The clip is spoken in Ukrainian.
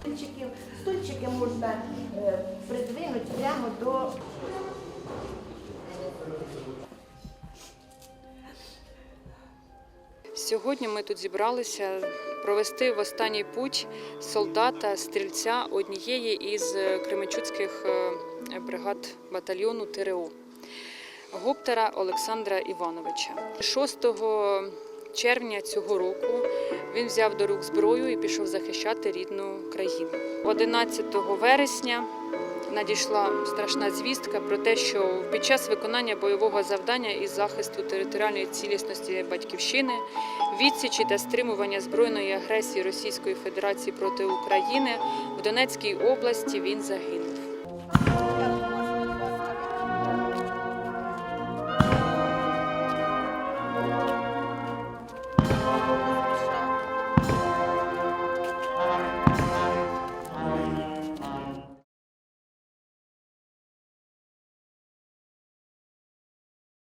Стульчики, стульчики можна е, придвинути прямо до Сьогодні ми тут зібралися провести в останній путь солдата, стрільця однієї із кременчуцьких е, бригад батальйону ТРО Гоптера Олександра Івановича. 6 червня цього року він взяв до рук зброю і пішов захищати рідну країну. 11 вересня надійшла страшна звістка про те, що під час виконання бойового завдання із захисту територіальної цілісності батьківщини, відсічі та стримування збройної агресії Російської Федерації проти України в Донецькій області він загинув. you